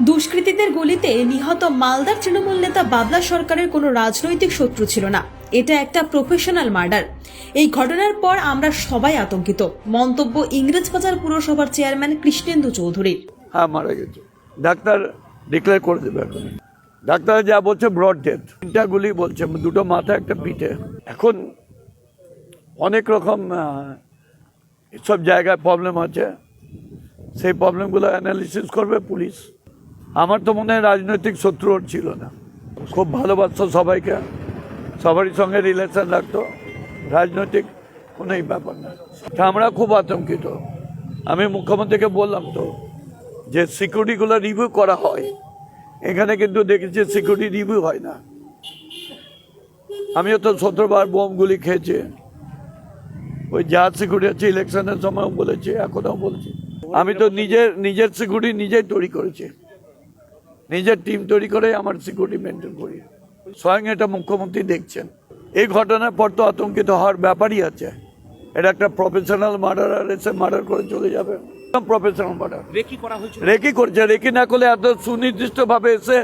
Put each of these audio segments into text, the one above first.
দুষ্কৃতীদের গুলিতে নিহত মালদার তৃণমূল নেতা বাবলা সরকারের কোনো রাজনৈতিক শত্রু ছিল না। এটা একটা প্রফেশনাল মার্ডার এই ঘটনার পর আমরা সবাই আতঙ্কিত। মন্তব্য ইংরেজবাজার পুরসভার চেয়ারম্যান কৃষ্ণেন্দু চৌধুরীর। হ্যাঁ মারা গেছে। ডাক্তার ডিক্লেয়ার করে দেবে এখন। ডাক্তার যা বলছে ব্রড ডেথ তিনটা গুলি বলছে, দুটো মাথা, একটা পিঠে। এখন অনেক রকম সব জায়গায় প্রবলেম আছে। সেই প্রবলেমগুলো অ্যানালিসিস করবে পুলিশ। আমার তো মনে হয় রাজনৈতিক শত্রু ছিল না। খুব ভালোবাসতো সবাইকে। সবারই সঙ্গে রিলেশন রাখতো। রাজনৈতিক কোনোই ব্যাপার না। আমরা খুব আতঙ্কিত। আমি মুখ্যমন্ত্রীকে বললাম তো যে সিকিউরিটিগুলো রিভিউ করা হয়। এখানে কিন্তু দেখেছি সিকিউরিটি রিভিউ হয় না। আমিও তো সতেরোবার বোমগুলি খেয়েছি। ওই যা সিকিউরিটি আছে ইলেকশনের সময় বলেছি, এখনও বলছি। আমি তো নিজের নিজের সিকিউরিটি নিজেই তৈরি করেছি। নিজের টিম তৈরি করে আমার সিকিউরিটি মেনটেন করি। স্বয়ং এটা মুখ্যমন্ত্রী দেখছেন। এই ঘটনার পর তো আতঙ্কিত হওয়ার ব্যাপারই আছে। এটা একটা প্রফেশনাল মার্ডার এসে মার্ডার করে চলে যাবে। প্রফেশনাল মার্ডার রেকি করা হয়েছিল? রেকি করছে। রেকি না করলে এত সুনির্দিষ্টভাবে এসে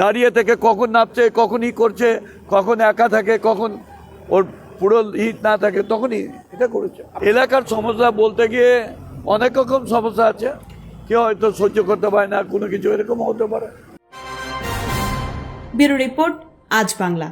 দাঁড়িয়ে থেকে কখন নাচছে কখন ই করছে কখন একা থাকে কখন ওর পুরো হিট না থাকে তখনই এটা করেছে। এলাকার সমস্যা বলতে গিয়ে অনেক রকম সমস্যা আছে। কেউ হয়তো সহ্য করতে পারে না, কোনো কিছু এরকম হতে পারে। ব্যুরো রিপোর্ট, আজ বাংলা।